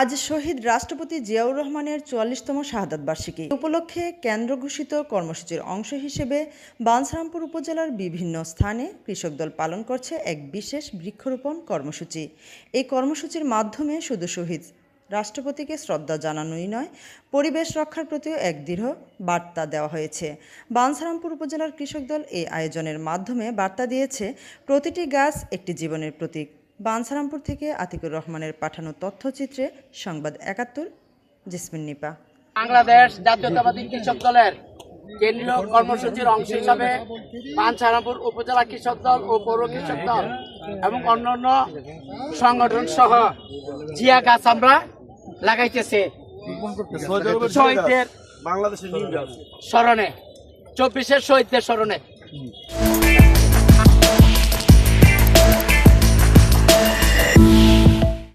আজ শহীদ রাষ্ট্রপতি জিয়াউর রহমানের চুয়াল্লিশতম শাহাদ বার্ষিকী। উপলক্ষে কেন্দ্র ঘোষিত কর্মসূচির অংশ হিসেবে বানসারামপুর উপজেলার বিভিন্ন স্থানে কৃষক দল পালন করছে এক বিশেষ বৃক্ষরোপণ কর্মসূচি। এই কর্মসূচির মাধ্যমে শুধু শহীদ রাষ্ট্রপতিকে শ্রদ্ধা জানানোই নয়, পরিবেশ রক্ষার প্রতিও এক দৃঢ় বার্তা দেওয়া হয়েছে। বাঞ্ছারামপুর উপজেলার কৃষক দল এই আয়োজনের মাধ্যমে বার্তা দিয়েছে, প্রতিটি গাছ একটি জীবনের প্রতীক। বাঞ্ছারামপুর থেকে আতিকুর রহমানের পাঠানো তথ্যচিত্রে সংবাদ একাত্তর, জেসমিন নিপা। বাংলাদেশ জাতীয়তাবাদী কৃষক দলের কেন্দ্রীয় কর্মসূচির অংশ হিসাবে পাঞ্চারামপুর উপজেলা কৃষক দল ও পৌর কৃষক দল এবং অন্যান্য সংগঠন সহ জিয়া গাছ আমরা লাগাইতেছে। শহীদদের বাংলাদেশের স্মরণে চব্বিশের শহীদদের স্মরণে